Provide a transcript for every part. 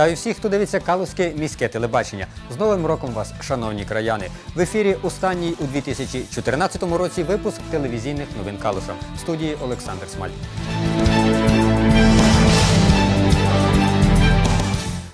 Вітаю всіх, хто дивиться Калузьке міське телебачення. З Новим роком вас, шановні краяни. В ефірі останній у 2014 році випуск телевізійних новин Калуша. В студії Олександр Смаль.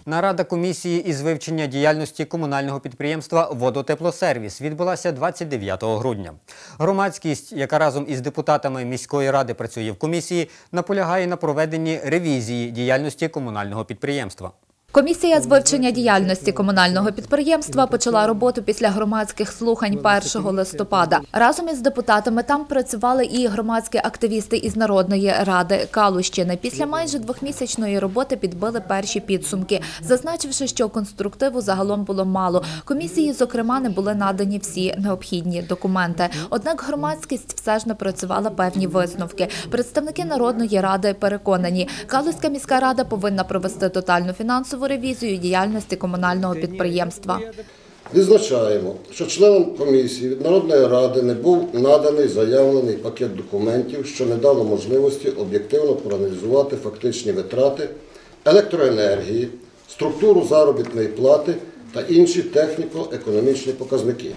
Нарада комісії із вивчення діяльності комунального підприємства Водотеплосервіс відбулася 29 грудня. Громадськість, яка разом із депутатами міської ради працює в комісії, наполягає на проведенні ревізії діяльності комунального підприємства. Комісія з вивчення діяльності комунального підприємства почала роботу після громадських слухань 1 листопада. Разом із депутатами там працювали і громадські активісти із Народної ради Калущини. Після майже двохмісячної роботи підбили перші підсумки, зазначивши, що конструктиву загалом було мало. Комісії, зокрема, не були надані всі необхідні документи. Однак громадськість все ж напрацювала певні висновки. Представники Народної ради переконані, Калузька міська рада повинна провести тотальну фінансову ревізію діяльності комунального підприємства. Відзначаємо, що членам комісії від Народної ради не був наданий заявлений пакет документів, що не дало можливості об'єктивно проаналізувати фактичні витрати електроенергії, структуру заробітної плати та інші техніко-економічні показники.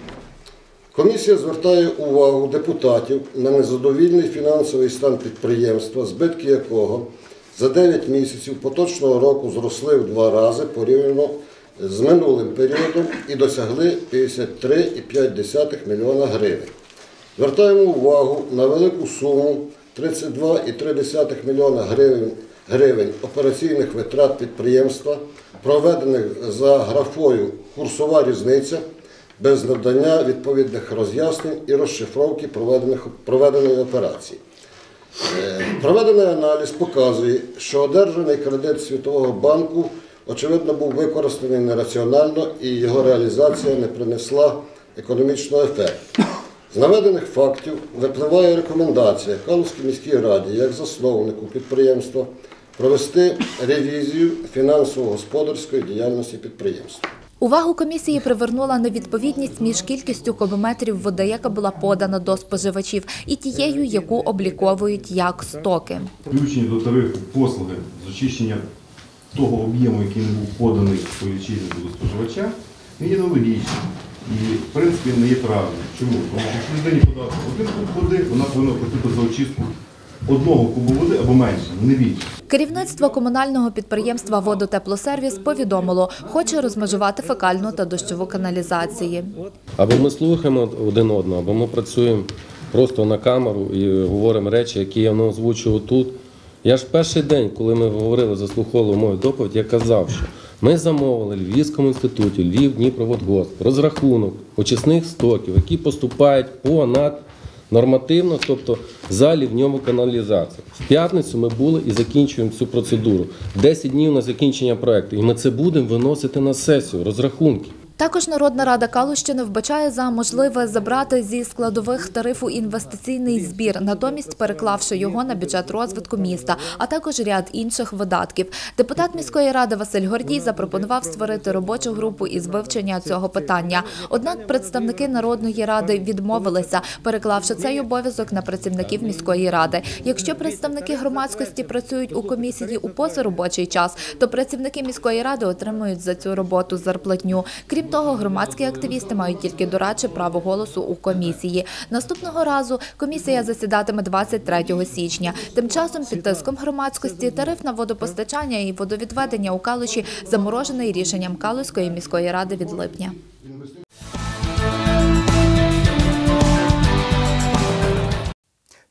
Комісія звертає увагу депутатів на незадовільний фінансовий стан підприємства, збитки якого за 9 місяців поточного року зросли в два рази порівняно з минулим періодом і досягли 53,5 млн гривень. Звертаємо увагу на велику суму 32,3 млн гривень, гривень операційних витрат підприємства, проведених за графою курсова різниця без надання відповідних роз'яснень і розшифровки проведеної операції. Е, Проведений аналіз показує, що одержаний кредит Світового банку, очевидно, був використаний нераціонально і його реалізація не принесла економічного ефекту. З наведених фактів випливає рекомендація Калузькій міській раді як засновнику підприємства провести ревізію фінансово-господарської діяльності підприємства. Увагу комісії привернула невідповідність між кількістю кубометрів води, яка була подана до споживачів, і тією, яку обліковують як стоки. Включені до тарифу послуги з очищення того об'єму, який не був поданий по лічильнику до споживача, не є нелогічним. І, в принципі, не є правильним. Чому? Тому що людині подати один куб води, вона повинна платити за очистку одного кубу води або менше, не більше. Керівництво комунального підприємства Водотеплосервіс повідомило, хоче розмежувати фекальну та дощову каналізації. Або ми слухаємо один одного, або ми працюємо просто на камеру і говоримо речі, які я не озвучував тут. Я ж перший день, коли ми говорили, заслуховували мою доповідь, я казав, що ми замовили Львівському інституті, Львів, Дніпроводгосп, розрахунок очисних стоків, які поступають понад нормативно, тобто залі в ньому каналізація. В п'ятницю ми були і закінчуємо цю процедуру. 10 днів на закінчення проекту. І ми це будемо виносити на сесію, розрахунки. Також Народна рада Калущини вбачає за можливе забрати зі складових тарифу інвестиційний збір, натомість переклавши його на бюджет розвитку міста, а також ряд інших видатків. Депутат міської ради Василь Гордій запропонував створити робочу групу із вивчення цього питання. Однак представники Народної ради відмовилися, переклавши цей обов'язок на працівників міської ради. Якщо представники громадськості працюють у комісії у позаробочий час, то працівники міської ради отримують за цю роботу зарплатню. Крім того, громадські активісти мають тільки дорадче право голосу у комісії. Наступного разу комісія засідатиме 23 січня. Тим часом під тиском громадськості тариф на водопостачання і водовідведення у Калуші заморожений рішенням Калузької міської ради від липня.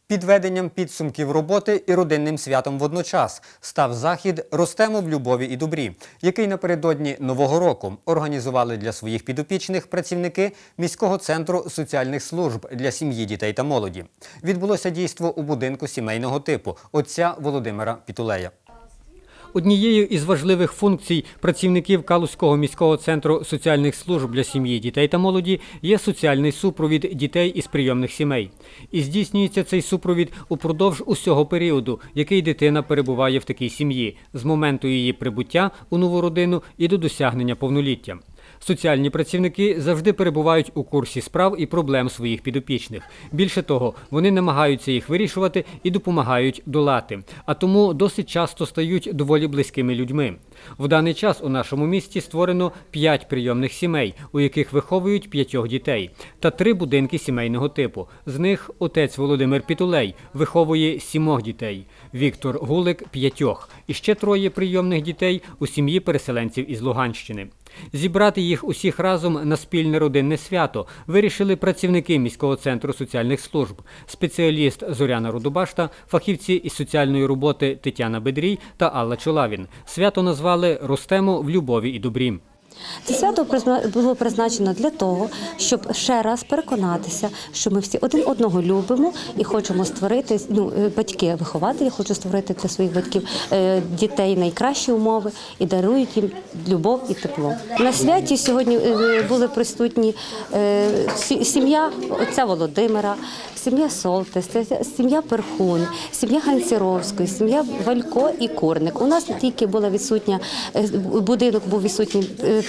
Підведенням підсумків роботи і родинним святом водночас став захід Ростемо в любові і добрі, який напередодні нового року організували для своїх підопічних працівники міського центру соціальних служб для сім'ї, дітей та молоді. Відбулося дійство у будинку сімейного типу отця Володимира Пітулея. Однією із важливих функцій працівників Калузького міського центру соціальних служб для сім'ї, дітей та молоді є соціальний супровід дітей із прийомних сімей. І здійснюється цей супровід упродовж усього періоду, який дитина перебуває в такій сім'ї, з моменту її прибуття у нову родину і до досягнення повноліття. Соціальні працівники завжди перебувають у курсі справ і проблем своїх підопічних. Більше того, вони намагаються їх вирішувати і допомагають долати, а тому досить часто стають доволі близькими людьми. В даний час у нашому місті створено п'ять прийомних сімей, у яких виховують п'ятьох дітей, та три будинки сімейного типу. З них отець Володимир Пітулей виховує сімох дітей, Віктор Гулик п'ятьох і ще троє прийомних дітей у сім'ї переселенців із Луганщини. Зібрати їх усіх разом на спільне родинне свято вирішили працівники міського центру соціальних служб, спеціаліст Зоряна Рудубашта, фахівці із соціальної роботи Тетяна Бедрій та Алла Чолавін. Свято назвали Ростемо в любові і добрі. Це свято було призначено для того, щоб ще раз переконатися, що ми всі один одного любимо і хочемо створити. Ну, е, батьки, вихователі хочуть створити для своїх батьків е, дітей найкращі умови і дарують їм любов і тепло. На святі сьогодні е, були присутні сім'я отця Володимира, сім'я Солтес, сім'я Перхун, сім'я Ганціровської, сім'я Валько і Курник. У нас тільки була відсутня е, будинок, був відсутній е,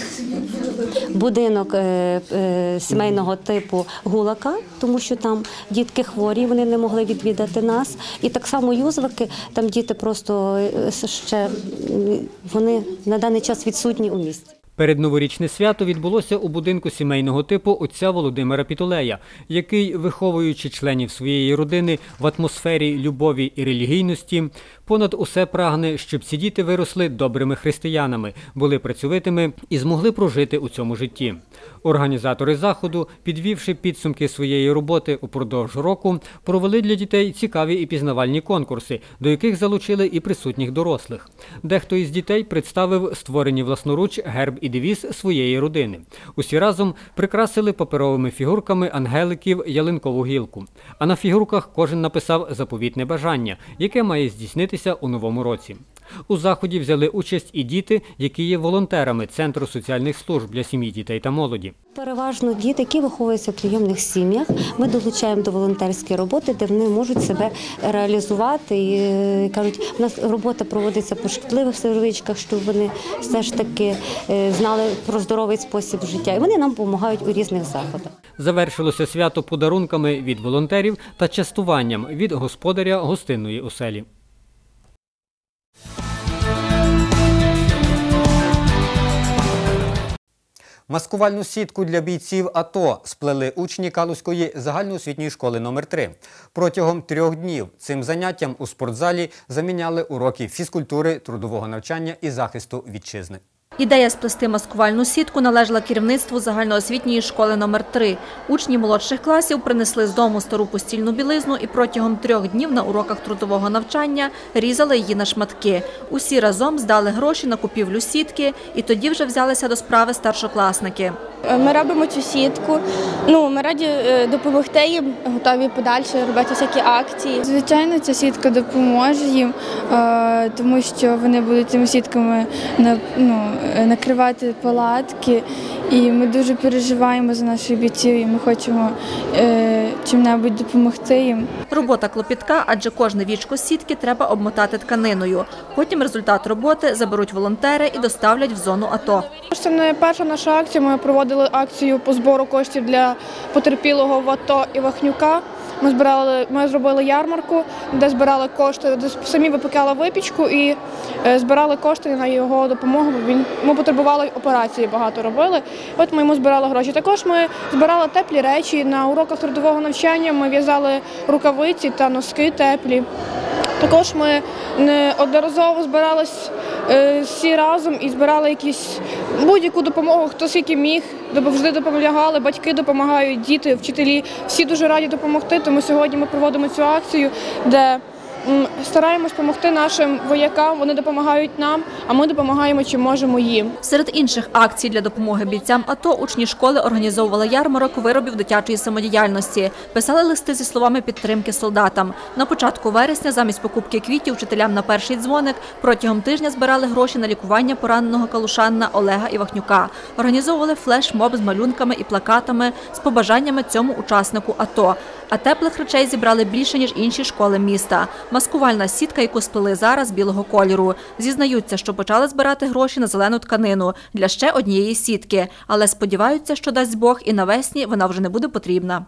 будинок е, сімейного типу гулака, тому що там дітки хворі, вони не могли відвідати нас. І так само юзвики, там діти просто ще вони на даний час відсутні у місті. Передноворічне свято відбулося у будинку сімейного типу отця Володимира Пітулея, який, виховуючи членів своєї родини в атмосфері любові і релігійності, понад усе прагне, щоб ці діти виросли добрими християнами, були працьовитими і змогли прожити у цьому житті. Організатори заходу, підвівши підсумки своєї роботи упродовж року, провели для дітей цікаві і пізнавальні конкурси, до яких залучили і присутніх дорослих. Дехто із дітей представив створені власноруч герб і девіз своєї родини. Усі разом прикрасили паперовими фігурками ангеликів ялинкову гілку. А на фігурках кожен написав заповітне бажання, яке має здійснитися у новому році. У заході взяли участь і діти, які є волонтерами Центру соціальних служб для сім'ї, дітей та молоді. Переважно діти, які виховуються в прийомних сім'ях, ми долучаємо до волонтерської роботи, де вони можуть себе реалізувати. І е, кажуть, у нас робота проводиться по шкідливих сервичках, щоб вони все ж таки е, знали про здоровий спосіб життя. І вони нам допомагають у різних заходах. Завершилося свято подарунками від волонтерів та частуванням від господаря гостинної оселі. Маскувальну сітку для бійців АТО сплели учні Калузької загальноосвітньої школи номер 3 Протягом трьох днів цим заняттям у спортзалі заміняли уроки фізкультури, трудового навчання і захисту вітчизни. Ідея сплести маскувальну сітку належала керівництву загальноосвітньої школи номер 3 Учні молодших класів принесли з дому стару постільну білизну і протягом трьох днів на уроках трудового навчання різали її на шматки. Усі разом здали гроші на купівлю сітки і тоді вже взялися до справи старшокласники. Ми робимо цю сітку. Ну, ми раді е, допомогти їм, готові подальше робити всякі акції. Звичайно, ця сітка допоможе їм, е, тому що вони будуть цими сітками на- ну, е, накривати палатки. І ми дуже переживаємо за наших бійців, і ми хочемо е, чим-небудь допомогти їм. Робота клопітка, адже кожне вічко сітки треба обмотати тканиною. Потім результат роботи заберуть волонтери і доставлять в зону АТО. Це не перша наша акція. Ми проводили акцію по збору коштів для потерпілого в АТО Івахнюка. Ми збирали, ми зробили ярмарку, де збирали кошти, де самі випікали випічку і е, збирали кошти на його допомогу. Він ми потребували операції, багато робили. От ми йому збирали гроші. Також ми збирали теплі речі на уроках трудового навчання. Ми в'язали рукавиці та носки теплі. Також ми неодноразово збирались всі разом і збирали якісь будь-яку допомогу, хто скільки міг, завжди допомагали, батьки допомагають, діти, вчителі. Всі дуже раді допомогти. Тому сьогодні ми проводимо цю акцію, де стараємось допомогти нашим воякам. Вони допомагають нам, а ми допомагаємо чим можемо їм. Серед інших акцій для допомоги бійцям АТО учні школи організовували ярмарок виробів дитячої самодіяльності, писали листи зі словами підтримки солдатам. На початку вересня замість покупки квітів вчителям на перший дзвоник протягом тижня збирали гроші на лікування пораненого калушанна Олега Івахнюка. Організовували флешмоб з малюнками і плакатами з побажаннями цьому учаснику АТО. А теплих речей зібрали більше, ніж інші школи міста. Маскувальна сітка, яку сплели зараз, білого кольору. Зізнаються, що почали збирати гроші на зелену тканину для ще однієї сітки, але сподіваються, що дасть Бог і навесні вона вже не буде потрібна.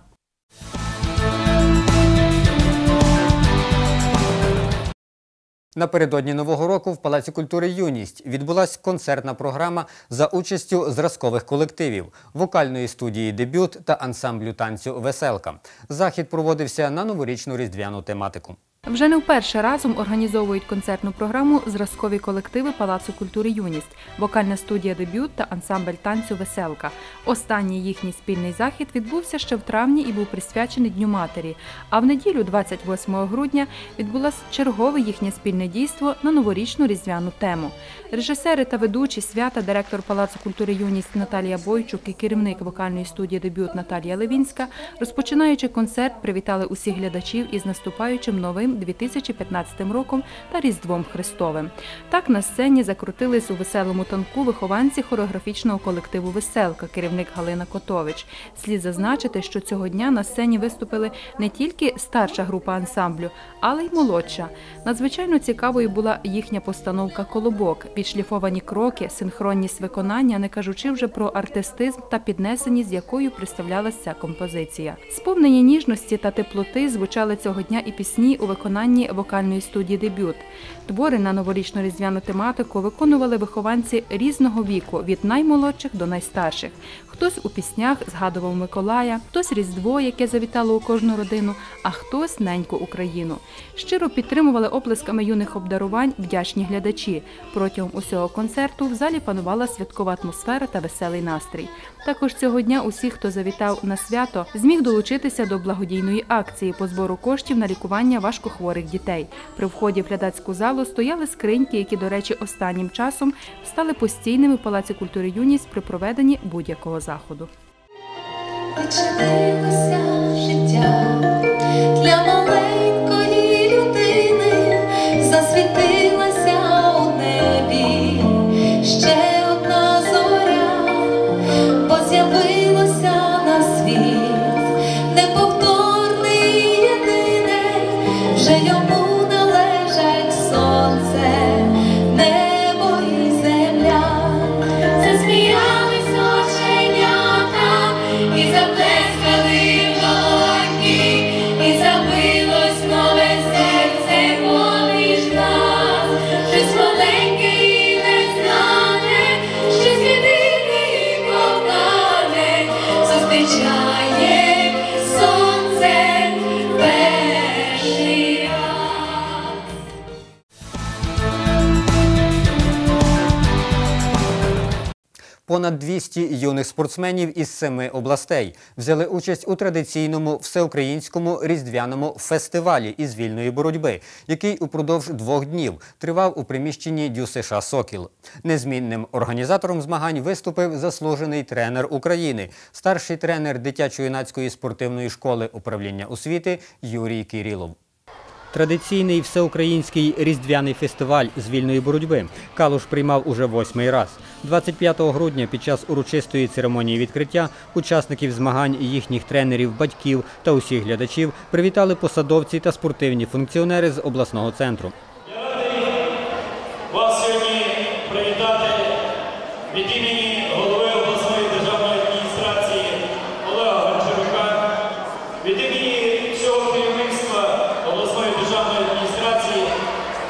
Напередодні нового року в Палаці культури Юність відбулася концертна програма за участю зразкових колективів, вокальної студії Дебют та ансамблю танцю Веселка. Захід проводився на новорічну різдвяну тематику. Вже не вперше разом організовують концертну програму зразкові колективи Палацу культури Юність, вокальна студія Дебют та ансамбль танцю Веселка. Останній їхній спільний захід відбувся ще в травні і був присвячений Дню матері. А в неділю, 28 грудня, відбулось чергове їхнє спільне дійство на новорічну різдвяну тему. Режисери та ведучі свята, директор Палацу культури Юність Наталія Бойчук і керівник вокальної студії Дебют Наталія Левінська, розпочинаючи концерт, привітали усіх глядачів із наступаючим новим 2015 роком та Різдвом Христовим. Так на сцені закрутились у веселому танку вихованці хореографічного колективу Веселка, керівник Галина Котович. Слід зазначити, що цього дня на сцені виступили не тільки старша група ансамблю, але й молодша. Надзвичайно цікавою була їхня постановка Колобок, відшліфовані кроки, синхронність виконання, не кажучи вже про артистизм та піднесеність, з якою представлялася ця композиція. Сповнені ніжності та теплоти звучали цього дня і пісні у виконанні вокальної студії Дебют. Твори на новорічну різдвяну тематику виконували вихованці різного віку від наймолодших до найстарших. Хтось у піснях згадував Миколая, хтось Різдво, яке завітало у кожну родину, а хтось неньку Україну. Щиро підтримували оплесками юних обдарувань вдячні глядачі. Протягом усього концерту в залі панувала святкова атмосфера та веселий настрій. Також цього дня усі, хто завітав на свято, зміг долучитися до благодійної акції по збору коштів на лікування важкохворих дітей. При вході в глядацьку залу стояли скриньки, які, до речі, останнім часом стали постійними в Палаці культури Юність при проведенні будь-якого заходу. Життя Понад 200 юних спортсменів із семи областей взяли участь у традиційному всеукраїнському різдвяному фестивалі із вільної боротьби, який упродовж двох днів тривав у приміщенні ДЮСШ Сокіл. Незмінним організатором змагань виступив заслужений тренер України, старший тренер дитячо-юнацької спортивної школи управління освіти Юрій Кирилов. Традиційний всеукраїнський різдвяний фестиваль з вільної боротьби Калуш приймав уже восьмий раз. 25 грудня під час урочистої церемонії відкриття учасників змагань, їхніх тренерів, батьків та усіх глядачів привітали посадовці та спортивні функціонери з обласного центру. вас сьогодні привітати від імені голови обласної державної адміністрації Олега Гончарука, від імені всього керівництва обласної державної адміністрації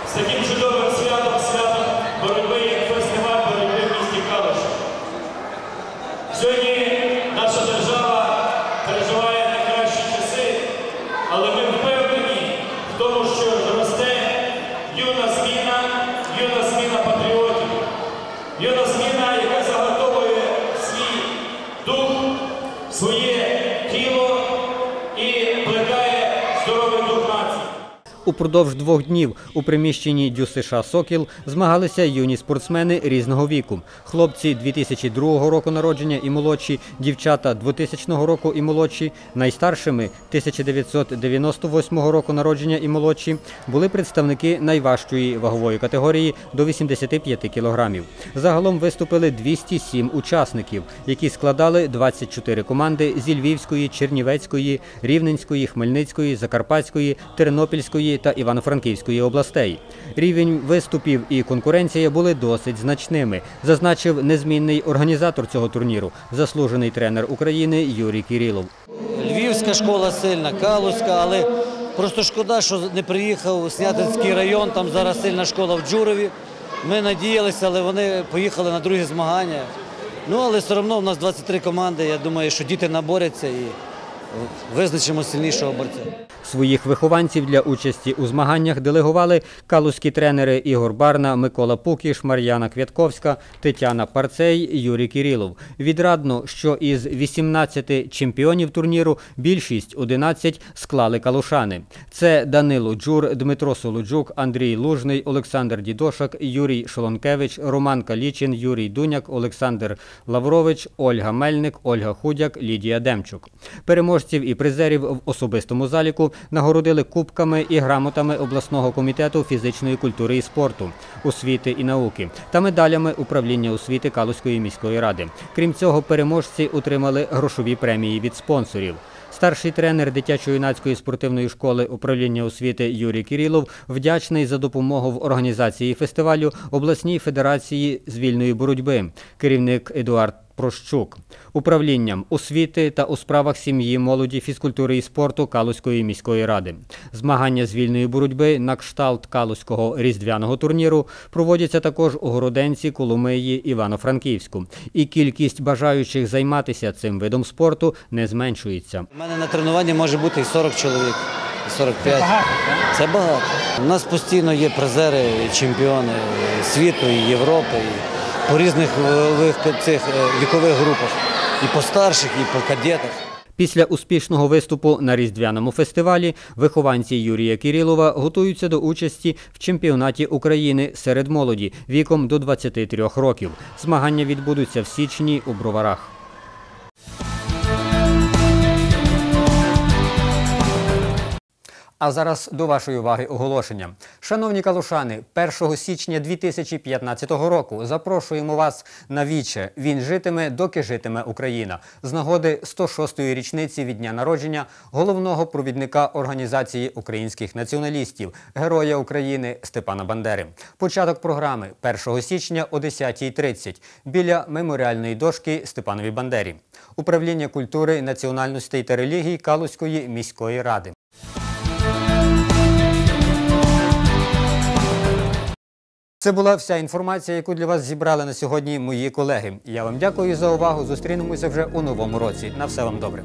з таким чудовим святом, святом боротьби, як фестиваль боротьби в місті Калуш. Сьогодні наша держава переживає найкращі часи, але ми впевнені в тому, що росте юна зміна, юна зміна патріотів, юна зміна, яка заготовує свій дух, своє тіло і плекає здоровий дух нації. У Упродовж двох днів у приміщенні ДЮСШ «Сокіл» змагалися юні спортсмени різного віку. Хлопці 2002 року народження і молодші, дівчата 2000 року і молодші, найстаршими 1998 року народження і молодші, були представники найважчої вагової категорії до 85 кілограмів. Загалом виступили 207 учасників, які складали 24 команди зі Львівської, Чернівецької, Рівненської, Хмельницької, Закарпатської, Тернопільської та Івано-Франківської областей. Рівень виступів і конкуренція були досить значними, зазначив незмінний організатор цього турніру, заслужений тренер України Юрій Кірілов. Львівська школа сильна, Калузька, але просто шкода, що не приїхав Снятинський район, там зараз сильна школа в Джурові. Ми надіялися, але вони поїхали на другі змагання. Ну, але все одно в нас 23 команди. Я думаю, що діти наборяться і визначимо сильнішого борця. Своїх вихованців для участі у змаганнях делегували калузькі тренери Ігор Барна, Микола Пукіш, Мар'яна Квятковська, Тетяна Парцей, Юрій Кірілов. Відрадно, що із 18 чемпіонів турніру більшість 11 склали калушани. Це Данило Джур, Дмитро Солоджук, Андрій Лужний, Олександр Дідошак, Юрій Шолонкевич, Роман Калічин, Юрій Дуняк, Олександр Лаврович, Ольга Мельник, Ольга Худяк, Лідія Демчук. Переможців і призерів в особистому заліку нагородили кубками і грамотами обласного комітету фізичної культури і спорту, освіти і науки та медалями управління освіти Калузької міської ради. Крім цього, переможці отримали грошові премії від спонсорів. Старший тренер дитячо-юнацької спортивної школи управління освіти Юрій Кірілов вдячний за допомогу в організації фестивалю обласній федерації з вільної боротьби. Керівник Едуард Прощук, управлінням освіти та у справах сім'ї, молоді, фізкультури і спорту Калузької міської ради. Змагання з вільної боротьби на кшталт Калузького різдвяного турніру проводяться також у Городенці, Коломиї, Івано-Франківську. І кількість бажаючих займатися цим видом спорту не зменшується. У мене на тренуванні може бути і 40 чоловік, і 45. Це багато. У нас постійно є призери, чемпіони світу, і Європи, по різних цих е, вікових групах. І по старших, і по кадетах. Після успішного виступу на різдвяному фестивалі вихованці Юрія Кірілова готуються до участі в чемпіонаті України серед молоді віком до 23 років. Змагання відбудуться в січні у Броварах. А зараз до вашої уваги оголошення. Шановні калушани, 1 січня 2015 року запрошуємо вас на віче. Він житиме, доки житиме Україна. З нагоди 106-ї річниці від дня народження головного провідника організації українських націоналістів, Героя України Степана Бандери. Початок програми 1 січня о 10.30 біля меморіальної дошки Степанові Бандері. Управління культури, національностей та релігій Калузької міської ради. Це була вся інформація, яку для вас зібрали на сьогодні мої колеги. Я вам дякую за увагу. Зустрінемося вже у новому році. На все вам добре.